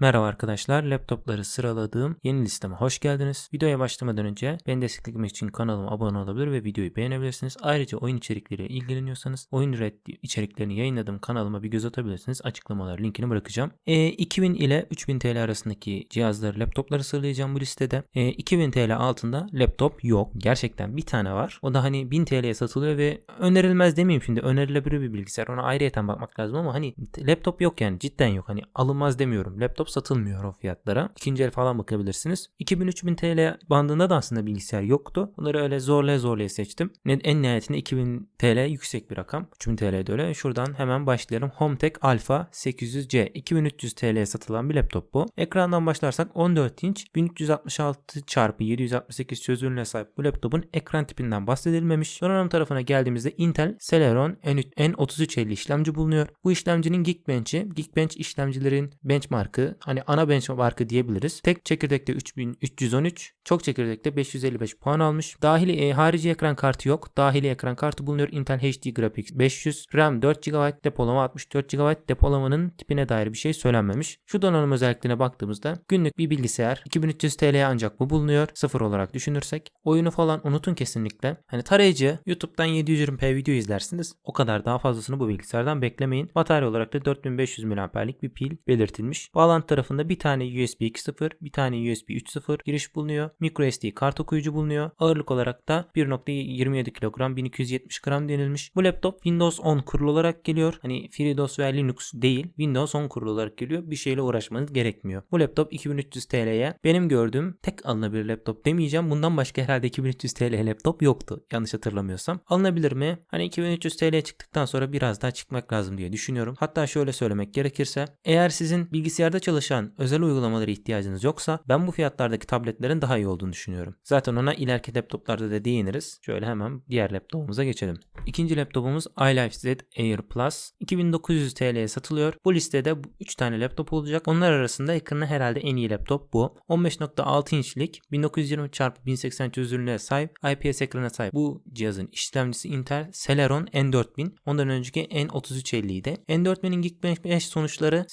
Merhaba arkadaşlar, laptopları sıraladığım yeni listeme hoş geldiniz. Videoya başlamadan önce beni desteklemek için kanalıma abone olabilir ve videoyu beğenebilirsiniz. Ayrıca oyun içerikleriyle ilgileniyorsanız oyun ürettiği içeriklerini yayınladığım kanalıma bir göz atabilirsiniz. Açıklamalar linkini bırakacağım. E, 2000 ile 3000 TL arasındaki cihazları, laptopları sıralayacağım bu listede. E, 2000 TL altında laptop yok. Gerçekten bir tane var. O da hani 1000 TL'ye satılıyor ve önerilmez demeyeyim şimdi. Önerilebilir bir bilgisayar. Ona ayrıyeten bakmak lazım ama hani laptop yok yani cidden yok. Hani alınmaz demiyorum. Laptop satılmıyor o fiyatlara. İkinci el falan bakabilirsiniz. 2000-3000 TL bandında da aslında bilgisayar yoktu. Bunları öyle zorlaya zorlaya seçtim. En nihayetinde 2000 TL yüksek bir rakam. 3000 TL de öyle. Şuradan hemen başlayalım. Hometek Alpha 800C 2300 TL'ye satılan bir laptop bu. Ekrandan başlarsak 14 inç 1366 x 768 çözünürlüğe sahip bu laptopun ekran tipinden bahsedilmemiş. Donanım tarafına geldiğimizde Intel Celeron N3350 işlemci bulunuyor. Bu işlemcinin Geekbench'i, Geekbench işlemcilerin benchmarkı, hani ana benchmarkı diyebiliriz. Tek çekirdekte 3313, çok çekirdekte 555 puan almış. Dahili e, harici ekran kartı yok. Dahili ekran kartı bulunuyor. Intel HD Graphics 500, RAM 4 GB, depolama 64 GB. Depolamanın tipine dair bir şey söylenmemiş. Şu donanım özelliklerine baktığımızda günlük bir bilgisayar 2300 TL'ye ancak bu bulunuyor. Sıfır olarak düşünürsek. Oyunu falan unutun kesinlikle. Hani tarayıcı YouTube'dan 720p video izlersiniz. O kadar daha fazlasını bu bilgisayardan beklemeyin. Batarya olarak da 4500 mAh'lik bir pil belirtilmiş. Bağlantı tarafında bir tane USB 2.0, bir tane USB 3.0 giriş bulunuyor. microSD kart okuyucu bulunuyor. Ağırlık olarak da 1.27 kilogram 1270 gram denilmiş. Bu laptop Windows 10 kurulu olarak geliyor. Hani FreeDOS veya Linux değil Windows 10 kurulu olarak geliyor. Bir şeyle uğraşmanız gerekmiyor. Bu laptop 2300 TL'ye benim gördüğüm tek alınabilir laptop demeyeceğim. Bundan başka herhalde 2300 TL laptop yoktu. Yanlış hatırlamıyorsam. Alınabilir mi? Hani 2300 TL'ye çıktıktan sonra biraz daha çıkmak lazım diye düşünüyorum. Hatta şöyle söylemek gerekirse eğer sizin bilgisayarda çalışan özel uygulamalara ihtiyacınız yoksa ben bu fiyatlardaki tabletlerin daha iyi olduğunu düşünüyorum. Zaten ona ileriki laptoplarda da değiniriz. Şöyle hemen diğer laptopumuza geçelim. İkinci laptopumuz iLife Z Air Plus. 2900 TL'ye satılıyor. Bu listede 3 tane laptop olacak. Onlar arasında ekranı herhalde en iyi laptop bu. 15.6 inçlik 1920 x 1080 çözünürlüğe sahip IPS ekrana sahip. Bu cihazın işlemcisi Intel Celeron N4000. Ondan önceki N3350 idi. N4000'in Geekbench sonuçları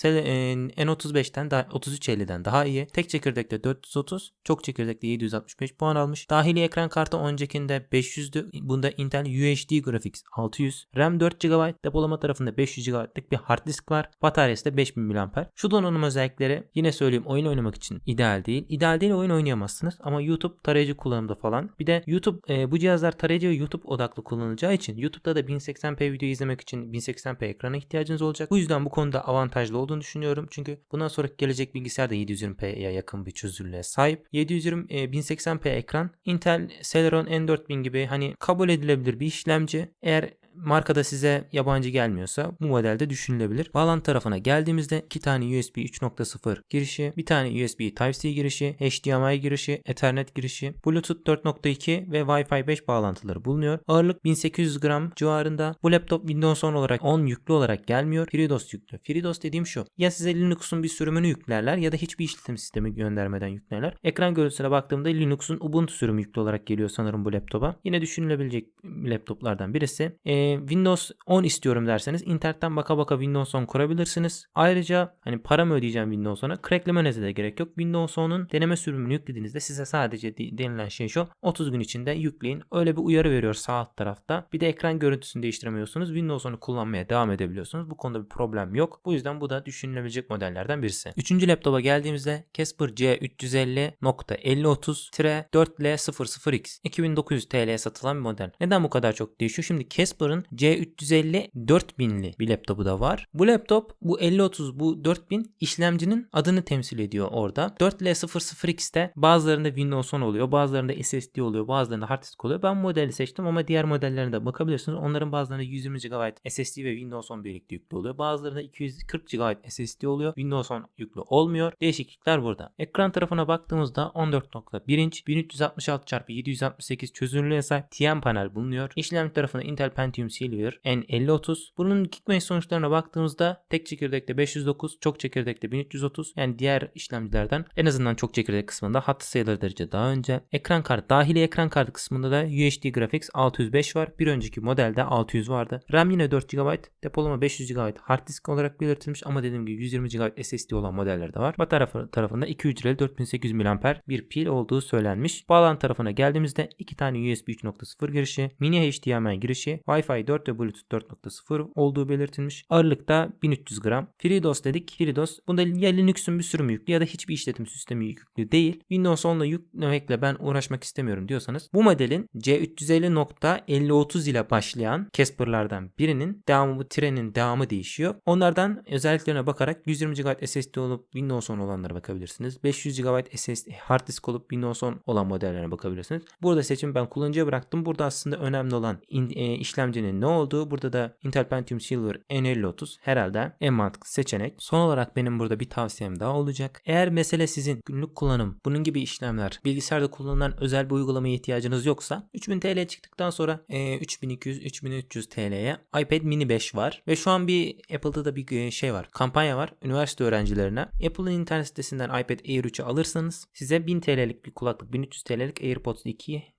N35'ten daha 3350'den daha iyi. Tek çekirdekte 430, çok çekirdekte 765 puan almış. Dahili ekran kartı öncekinde 500'dü. Bunda Intel UHD Graphics 600. RAM 4 GB, depolama tarafında 500 GB'lık bir hard disk var. Bataryası da 5000 mAh. Şu donanım özellikleri yine söyleyeyim oyun oynamak için ideal değil. İdeal değil oyun oynayamazsınız ama YouTube tarayıcı kullanımda falan. Bir de YouTube e, bu cihazlar tarayıcı ve YouTube odaklı kullanılacağı için YouTube'da da 1080p video izlemek için 1080p ekrana ihtiyacınız olacak. Bu yüzden bu konuda avantajlı olduğunu düşünüyorum. Çünkü bundan sonraki gelecek bilgisayar da 720p'ye yakın bir çözünürlüğe sahip. 720 e, 1080p ekran. Intel Celeron N4000 gibi hani kabul edilebilir bir işlemci. Eğer markada size yabancı gelmiyorsa bu modelde düşünülebilir. Bağlantı tarafına geldiğimizde iki tane USB 3.0 girişi, bir tane USB Type-C girişi, HDMI girişi, Ethernet girişi, Bluetooth 4.2 ve Wi-Fi 5 bağlantıları bulunuyor. Ağırlık 1800 gram civarında. Bu laptop Windows 10 olarak 10 yüklü olarak gelmiyor. FreeDOS yüklü. FreeDOS dediğim şu. Ya size Linux'un bir sürümünü yüklerler ya da hiçbir işletim sistemi göndermeden yüklerler. Ekran görüntüsüne baktığımda Linux'un Ubuntu sürümü yüklü olarak geliyor sanırım bu laptopa. Yine düşünülebilecek laptoplardan birisi. Ee, Windows 10 istiyorum derseniz internetten baka baka Windows 10 kurabilirsiniz. Ayrıca hani para mı ödeyeceğim Windows 10'a cracklemenize de gerek yok. Windows 10'un deneme sürümünü yüklediğinizde size sadece denilen şey şu 30 gün içinde yükleyin. Öyle bir uyarı veriyor sağ alt tarafta. Bir de ekran görüntüsünü değiştiremiyorsunuz. Windows 10'u kullanmaya devam edebiliyorsunuz. Bu konuda bir problem yok. Bu yüzden bu da düşünülebilecek modellerden birisi. Üçüncü laptopa geldiğimizde Casper C350.5030-4L00X 2900 TL'ye satılan bir model. Neden bu kadar çok değişiyor? Şimdi Casper'ın C350 4000'li bir laptopu da var. Bu laptop bu 5030 bu 4000 işlemcinin adını temsil ediyor orada. 4L00X'te bazılarında Windows 10 oluyor, bazılarında SSD oluyor, bazılarında hard disk oluyor. Ben modeli seçtim ama diğer modellerine de bakabilirsiniz. Onların bazılarında 120 GB SSD ve Windows 10 birlikte yüklü oluyor. Bazılarında 240 GB SSD oluyor. Windows 10 yüklü olmuyor. Değişiklikler burada. Ekran tarafına baktığımızda 14.1 inç 1366 x 768 çözünürlüğe sahip TN panel bulunuyor. İşlemci tarafında Intel Pentium Silver N5030. Bunun Geekbench sonuçlarına baktığımızda tek çekirdekte 509, çok çekirdekte 1330. Yani diğer işlemcilerden en azından çok çekirdek kısmında hattı sayılır derece daha önce. Ekran kartı dahili ekran kartı kısmında da UHD Graphics 605 var. Bir önceki modelde 600 vardı. RAM yine 4 GB, depolama 500 GB hard disk olarak belirtilmiş ama dediğim gibi 120 GB SSD olan modeller de var. Batarya tarafı, tarafında 2 hücreli 4800 mAh bir pil olduğu söylenmiş. Bağlantı tarafına geldiğimizde 2 tane USB 3.0 girişi, mini HDMI girişi, Wi-Fi 4 ve Bluetooth 4.0 olduğu belirtilmiş. Ağırlıkta 1300 gram. FreeDOS dedik. FreeDOS bunda ya Linux'un bir sürümü yüklü ya da hiçbir işletim sistemi yüklü değil. Windows 10'la yüklemekle ben uğraşmak istemiyorum diyorsanız bu modelin C350.5030 ile başlayan Casper'lardan birinin devamı bu trenin devamı değişiyor. Onlardan özelliklerine bakarak 120 GB SSD olup Windows 10 olanlara bakabilirsiniz. 500 GB SSD hard disk olup Windows 10 olan modellerine bakabilirsiniz. Burada seçimi ben kullanıcıya bıraktım. Burada aslında önemli olan in- e, işlemcinin ne olduğu. Burada da Intel Pentium Silver N5030 herhalde en mantıklı seçenek. Son olarak benim burada bir tavsiyem daha olacak. Eğer mesele sizin günlük kullanım, bunun gibi işlemler, bilgisayarda kullanılan özel bir uygulamaya ihtiyacınız yoksa 3000 TL çıktıktan sonra e, 3200-3300 TL'ye iPad mini 5 var. Ve şu an bir Apple'da da bir e, şey var. Kampanya var. Üniversite öğrencilerine Apple'ın internet sitesinden iPad Air 3'ü alırsanız size 1000 TL'lik bir kulaklık, 1300 TL'lik AirPods 2'yi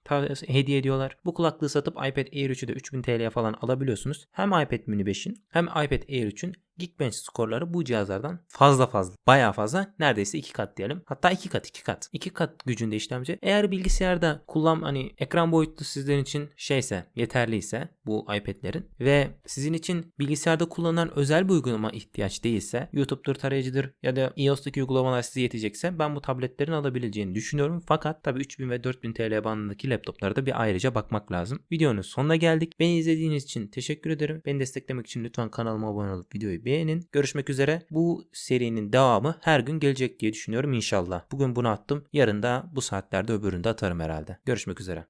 hediye ediyorlar. Bu kulaklığı satıp iPad Air 3'ü de 3000 TL'ye falan alabiliyorsunuz. Hem iPad mini 5'in hem iPad Air 3'ün Geekbench skorları bu cihazlardan fazla fazla. Bayağı fazla. Neredeyse iki kat diyelim. Hatta iki kat iki kat. iki kat gücünde işlemci. Eğer bilgisayarda kullan hani ekran boyutu sizlerin için şeyse yeterliyse bu iPad'lerin ve sizin için bilgisayarda kullanılan özel bir uygulama ihtiyaç değilse YouTube'dur tarayıcıdır ya da iOS'taki uygulamalar size yetecekse ben bu tabletlerin alabileceğini düşünüyorum. Fakat tabii 3000 ve 4000 TL bandındaki laptoplara da bir ayrıca bakmak lazım. Videonun sonuna geldik. Beni izlediğiniz için teşekkür ederim. Beni desteklemek için lütfen kanalıma abone olup videoyu beğenin. Görüşmek üzere. Bu serinin devamı her gün gelecek diye düşünüyorum inşallah. Bugün bunu attım. Yarın da bu saatlerde öbürünü de atarım herhalde. Görüşmek üzere.